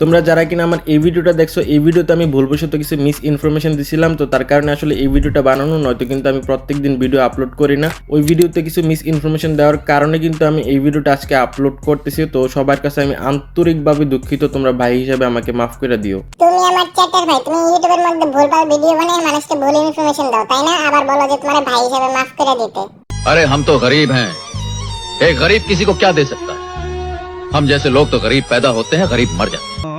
তোমরা যারা কিনা আমার এই ভিডিওটা দেখছ এই ভিডিওতে আমি ভুলবশত কিছু মিস ইনফরমেশন দিছিলাম তো তার কারণে আসলে এই ভিডিওটা বানানো নয়তো কিন্তু আমি প্রত্যেক দিন ভিডিও আপলোড করি না। ওই ভিডিওতে কিছু মিস ইনফরমেশন দেওয়ার কারণে কিন্তু আমি এই ভিডিওটা আজকে আপলোড করতেছি তো সবার কাছে আমি আন্তরিকভাবে দুঃখিত তোমরা ভাই হিসাবে আমাকে মাফ করে দিও। তুমি আমার চ্যাটার ভাই তুমি ইউটিউবের মধ্যে ভুলভাল ভিডিও বানিয়ে মানুষকে ভুল ইনফরমেশন দাও তাই না? আবার বলো যে তোমার ভাই হিসাবে মাফ করে দিতে। আরে হাম তো গরিব হ্যাঁ। এই গরিব কিসি কো ক্যা দে সকতা? हम जैसे लोग तो गरीब पैदा होते हैं गरीब मर जाते हैं।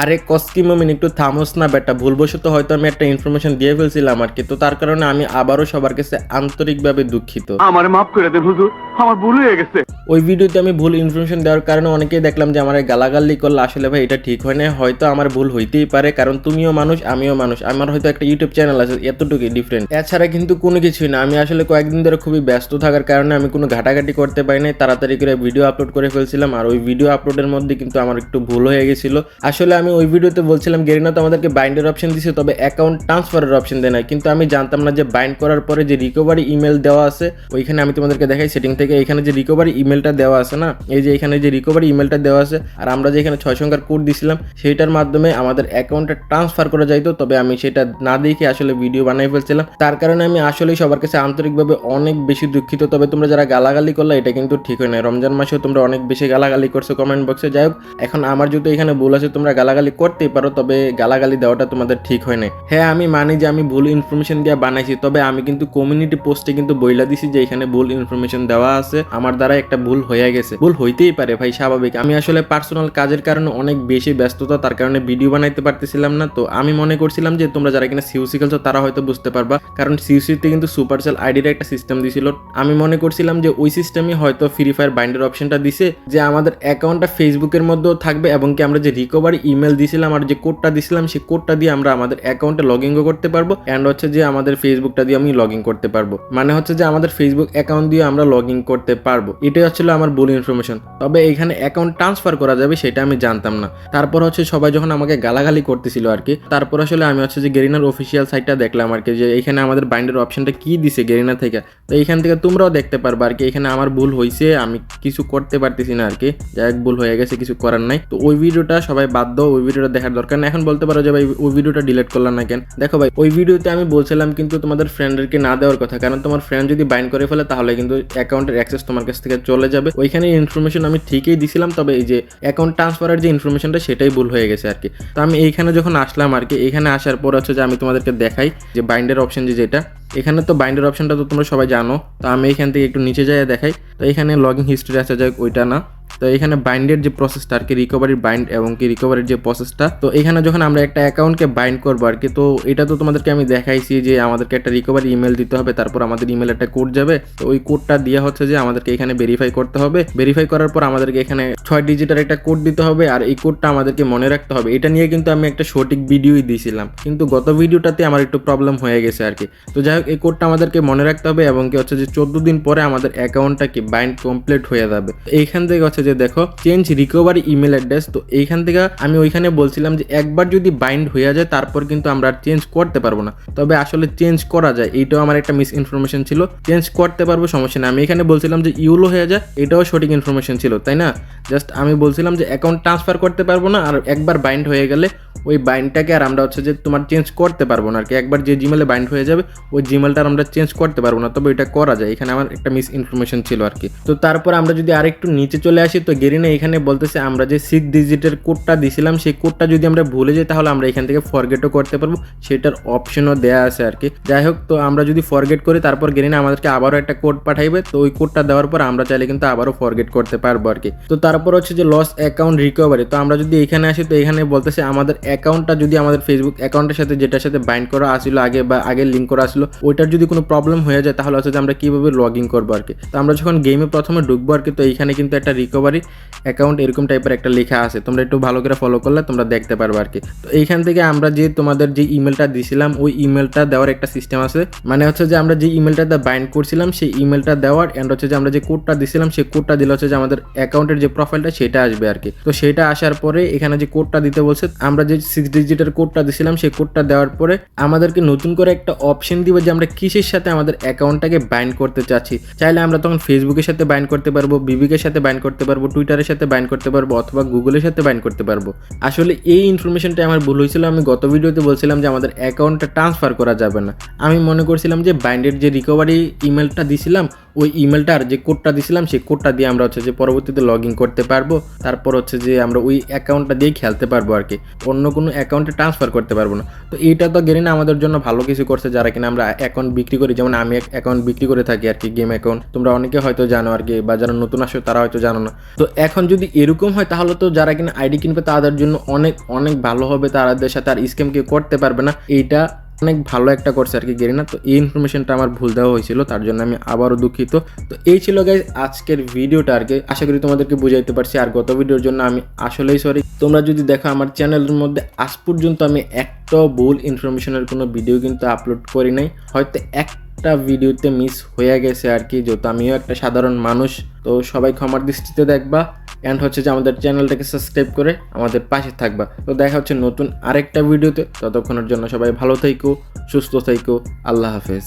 আরে কস্কি মোমিন একটু থামোস না বেটা ভুলবশত হয়তো আমি একটা ইনফরমেশন দিয়ে ফেলছিলাম আর কি। তো তার কারণে আমি আবারও সবার কাছে আন্তরিকভাবে দুঃখিত। আমার মাফ করে দেন হুজুর আমার ভুল হয়ে গেছে। ওই ভিডিওতে আমি ভুল ইনফরমেশন দেওয়ার কারণে অনেকেই দেখলাম যে আমার গালাগালি করলে আসলে ভাই এটা ঠিক হয় না হয়তো আমার ভুল হইতেই পারে কারণ তুমিও মানুষ আমিও মানুষ আমার হয়তো একটা ইউটিউব চ্যানেল আছে এতটুকুই ডিফারেন্ট এছাড়া কিন্তু কোনো কিছুই না আমি আসলে কয়েকদিন ধরে খুবই ব্যস্ত থাকার কারণে আমি কোনো ঘাটাঘাটি করতে পারি নাই তাড়াতাড়ি করে ভিডিও আপলোড করে ফেলছিলাম আর ওই ভিডিও আপলোডের মধ্যে কিন্তু আমার একটু ভুল হয়ে গেছিল। আসলে আমি ওই ভিডিওতে বলছিলাম, গেরিনা তো আমাদেরকে বাইন্ডের অপশন দিছে, তবে অ্যাকাউন্ট ট্রান্সফারের অপশন দেয় না কিন্তু আমি জানতাম না যে বাইন্ড করার পরে যে রিকভারি ইমেল দেওয়া আছে, ওইখানে আমি তোমাদেরকে দেখাই সেটিং থেকে। এখানে যে রিকভারি ইমেলটা দেওয়া আছে না, এই যে এখানে যে রিকভারি ইমেলটা দেওয়া আছে, আর আমরা যে এখানে ছয় সংখ্যার কোড দিছিলাম, সেইটার মাধ্যমে আমাদের অ্যাকাউন্টে ট্রান্সফার করা যাইতো, তবে আমি সেটা না দেখে আসলে ভিডিও বানাই ফেলছিলাম। তার কারণে আমি আসলেই সবার কাছে আন্তরিকভাবে অনেক বেশি দুঃখিত, তবে তোমরা যারা গালাগালি করলে, এটা কিন্তু ঠিক হয় না রমজান মাসেও তোমরা অনেক বেশি গালাগালি করছ কমেন্ট বক্সে যাই হোক, এখন আমার যদি এখানে ভুল আছে, তোমরা গালাগালি করতেই পারো, তবে গালাগালি দেওয়াটা তোমাদের ঠিক হয় না হ্যাঁ আমি মানি যে আমি ভুল ইনফরমেশন দিয়ে বানাইছি, তবে আমি কিন্তু কমিউনিটি পোস্টে কিন্তু বইলা দিছি যে এখানে ভুল ইনফরমেশন দেওয়া আছে। আমার দ্বারা একটা ভুল হয়ে গেছে। ভুল হইতেই পারে ভাই, স্বাভাবিক। আমি আসলে পার্সোনাল কাজের কারণে অনেক বেশি ব্যস্ততা, তার কারণে ভিডিও বানাইতে পারতেছিলাম না। তো আমি মনে করছিলাম যে তোমরা যারা কিনা সিউসি খেলছো, তারা হয়তো বুঝতে পারবা। কারণ সিউসিতে কিন্তু সুপারসেল আইডির একটা সিস্টেম দিছিল। আমি মনে করছিলাম যে ওই সিস্টেমই হয়তো ফ্রি ফায়ার বাইন্ডের অপশনটা দিছে, যে আমাদের অ্যাকাউন্টটা ফেসবুকের মধ্যেও থাকবে, এবং কি আমরা যে রিকভারি ইমেল দিছিলাম আর যে কোডটা দিছিলাম সেই কোডটা দিয়ে আমরা আমাদের অ্যাকাউন্টে লগ ইনও করতে পারব অ্যান্ড হচ্ছে যে আমাদের ফেসবুকটা দিয়ে আমি লগ ইন করতে পারব। মানে হচ্ছে যে আমাদের ফেসবুক অ্যাকাউন্ট দিয়ে আমরা লগ ইন করতে পারব। এটাই হচ্ছিল আমার ভুল ইনফরমেশন তবে এখানে অ্যাকাউন্ট ট্রান্সফার করা যাবে সেটা আমি জানতাম না। তারপর হচ্ছে সবাই যখন আমাকে গালাগালি করতেছিল আর কি, তারপর আসলে আমি হচ্ছে যে গেরিনার অফিসিয়াল সাইটটা দেখলাম আর কি, যে এখানে আমাদের বাইন্ডের অপশনটা কি দিছে গেরিনা থেকে। তো এখান থেকে তোমরাও দেখতে পারবে আর কি, এখানে আমার ভুল হয়েছে আমি কিছু করতে পারতেছি না আর কি। যাই ভুল হয়ে গেছে, কিছু করার নাই। তো ওই ভিডিওটা সবাই বাদ দাও ওই ভিডিওটা দেখার দরকার না এখন বলতে পারো যে ভাই, ওই ভিডিওটা ডিলিট করলাম না কেন? দেখো ভাই, ওই ভিডিওতে আমি বলছিলাম কিন্তু তোমাদের ফ্রেন্ডদেরকে না দেওয়ার কথা। কারণ তোমার ফ্রেন্ড যদি বাইন্ড করে ফেলে, তাহলে কিন্তু অ্যাকাউন্টের অ্যাক্সেস তোমার কাছ থেকে চলে যাবে। ওইখানে ইনফরমেশন আমি ঠিকই দিছিলাম, তবে এই যে অ্যাকাউন্ট ট্রান্সফারের যে ইনফরমেশনটা সেটাই ভুল হয়ে গেছে আর কি। তো আমি এইখানে যখন আসলাম আর কি এখানে আসার পর হচ্ছে যে আমি তোমাদেরকে দেখাই যে বাইন্ডের অপশন যে যেটা। এখানে তো বাইন্ডের অপশনটা তো তোমরা সবাই জানো। তো আমি এখান থেকে একটু নিচে যাই দেখাই। তো এখানে লগইন হিস্ট্রি আছে, যাই হোক, ওইটা না। তো এখানে বাইন্ডের যে প্রসেসটা আর কি রিকভারির বাইন্ড এবং কি রিকভারির যে প্রসেসটা তো এখানে যখন আমরা একটা অ্যাকাউন্টকে বাইন্ড করব আর কি, তো এটা তো তোমাদেরকে আমি দেখাইছি যে আমাদেরকে একটা রিকভারি ইমেল দিতে হবে, তারপর আমাদের ইমেল একটা কোড যাবে। তো ওই কোডটা দিয়ে হচ্ছে যে আমাদেরকে এখানে ভেরিফাই করতে হবে। ভেরিফাই করার পর আমাদেরকে এখানে ছয় ডিজিটের একটা কোড দিতে হবে আর এই কোডটা আমাদেরকে মনে রাখতে হবে। এটা নিয়ে কিন্তু আমি একটা সঠিক ভিডিওই দিয়েছিলাম কিন্তু গত ভিডিওটাতে আমার একটু প্রবলেম হয়ে গেছে আর কি। তো যাই হোক, এই কোডটা আমাদেরকে মনে রাখতে হবে এবং কি হচ্ছে যে চোদ্দ দিন পরে আমাদের অ্যাকাউন্টটা কি বাইন্ড কমপ্লিট হয়ে যাবে। এইখান থেকে হচ্ছে যে দেখো চেঞ্জ রিকভারি ইমেল অ্যাড্রেস তো এইখান থেকে আমি ওইখানে বলছিলাম যে একবার যদি বাইন্ড হয়ে যায়, তারপর কিন্তু আমরা চেঞ্জ করতে পারব না। তবে আসলে চেঞ্জ করা যায় এইটাও আমার একটা মিস ইনফরমেশন ছিল। চেঞ্জ করতে পারব, সমস্যা নেই। আমি এখানে বলছিলাম যে ইউলো হয়ে যায়, এটাও সঠিক ইনফরমেশন ছিল, তাই না? জাস্ট আমি বলছিলাম যে অ্যাকাউন্ট ট্রান্সফার করতে পারব না, আর একবার বাইন্ড হয়ে গেলে ওই বাইন্ডটাকে আর আমরা হচ্ছে যে তোমার চেঞ্জ করতে পারব না, আর কি। একবার যে জিমেলে বাইন্ড হয়ে যাবে, ওই জিমেলটা আমরা চেঞ্জ করতে পারব না, তবে এটা করা যায়। এখানে আমার একটা মিস ইনফরমেশন ছিল, আর কি। তো তারপর আমরা যদি আরেকটু নিচে চলে আসি তো গেরিনা এখানে বলতেছে, আমরা যে সিক্স ডিজিটের কোডটা দিছিলাম, সেই কোডটা যদি আমরা ভুলে যাই, তাহলে আমরা এখান থেকে ফরগেটও করতে পারব। সেটার অপশনও দেওয়া আছে আর কি। যাই হোক, তো আমরা যদি ফরগেট করি, তারপর গেরিনা আমাদেরকে আবারও একটা কোড পাঠাইবে। তো ওই কোডটা দেওয়ার পর আমরা চাইলে কিন্তু আবারও ফরগেট করতে পারব আর কি। তো তারপর হচ্ছে যে লস অ্যাকাউন্ট রিকভারি তো আমরা যদি এখানে আসি, তো এখানে বলতেছে, আমাদের অ্যাকাউন্টটা যদি আমাদের ফেসবুক অ্যাকাউন্টের সাথে, যেটার সাথে বাইন্ড করা আসলো আগে বা আগে লিঙ্ক করা আসলো, ওইটার যদি কোনো প্রবলেম হয়ে যায়, তাহলে হচ্ছে যে আমরা কীভাবে লগ ইন করব আর কি? তো আমরা যখন গেমে প্রথমে ঢুকবো আর কি, তো এইখানে কিন্তু একটা রিকভারি অ্যাকাউন্ট এরকম টাইপের একটা লেখা আছে। তোমরা একটু ভালো করে ফলো করলে তোমরা দেখতে পারবে আর কি। তো এইখান থেকে আমরা যে তোমাদের যে ইমেলটা দিছিলাম, ওই ইমেলটা দেওয়ার একটা সিস্টেম আছে। মানে হচ্ছে যে আমরা যে ইমেলটাতে বাইন্ড করছিলাম, সেই ইমেলটা দেওয়ার অ্যান্ড হচ্ছে যে আমরা যে কোডটা দিছিলাম, সেই কোডটা দিলে হচ্ছে যে আমাদের অ্যাকাউন্টের যে প্রোফাইলটা সেটা আসবে আর কি। তো সেটা আসার পরে এখানে যে কোডটা দিতে বলছে, আমরা যে সিক্স ডিজিটের কোডটা দিছিলাম, সেই কোডটা দেওয়ার পরে আমাদেরকে নতুন করে একটা অপশন দিবে যে আমরা কিসের সাথে আমাদের অ্যাকাউন্টটাকে বাইন্ড করতে চাচ্ছি। চাইলে আমরা তখন ফেসবুকের সাথে বাইন্ড করতে পারব বিবিকের সাথে বাইন্ড করতে পারব পারব টুইটারের সাথে বাইন করতে পারব অথবা গুগলের সাথে বাইন করতে পারব। আসলে এই ইনফরমেশনটা আমার ভুল হয়েছিল। আমি গত ভিডিওতে বলছিলাম যে আমাদের অ্যাকাউন্টটা ট্রান্সফার করা যাবে না। আমি মনে করছিলাম যে বাইন্ডের যে রিকভারি ইমেলটা দিছিলাম ওই ইমেলটার যে কোডটা দিছিলাম, সেই কোডটা দিয়ে আমরা হচ্ছে যে পরবর্তীতে লগ ইন করতে পারব। তারপর হচ্ছে যে আমরা ওই অ্যাকাউন্টটা দিয়ে খেলতে পারব আর কি। অন্য কোনো অ্যাকাউন্টে ট্রান্সফার করতে পারব না। তো এইটা তো গেরিনা আমাদের জন্য ভালো কিছু করছে যারা কিনা আমরা অ্যাকাউন্ট বিক্রি করি। যেমন আমি এক অ্যাকাউন্ট বিক্রি করে থাকি আর কি গেম অ্যাকাউন্ট তোমরা অনেকে হয়তো জানো আর কি, বা যারা নতুন আসো তারা হয়তো জানো না। তো এখন যদি এরকম হয়, তাহলে তো যারা কিনা আইডি কিনবে, তাদের জন্য অনেক অনেক ভালো হবে। তাদের সাথে আর স্ক্যাম কেউ করতে পারবে না। এইটা অনেক ভালো একটা করছে আর কি গেরিনা তো এই ইনফরমেশনটা আমার ভুল দেওয়া হয়েছিল, তার জন্য আমি আবারও দুঃখিত। তো এই ছিল গাইজ আজকের ভিডিওটা আর কি, আশা করি তোমাদেরকে বুঝাইতে পারছি, আর গত ভিডিওর জন্য আমি আসলেই সরি তোমরা যদি দেখো আমার চ্যানেলের মধ্যে আজ পর্যন্ত আমি একটাও ভুল ইনফরমেশনের কোনো ভিডিও কিন্তু আপলোড করি নাই, হয়তো এক একটা ভিডিওতে মিস হয়ে গেছে আর কি, যেহেতু আমিও একটা সাধারণ মানুষ, তো সবাই ক্ষমার দৃষ্টিতে দেখবা। অ্যান্ড হচ্ছে যে আমাদের চ্যানেলটাকে সাবস্ক্রাইব করে আমাদের পাশে থাকবা। তো দেখা হচ্ছে নতুন আরেকটা ভিডিওতে ততক্ষণের জন্য সবাই ভালো থাইকো সুস্থ থাইকো আল্লাহ হাফেজ।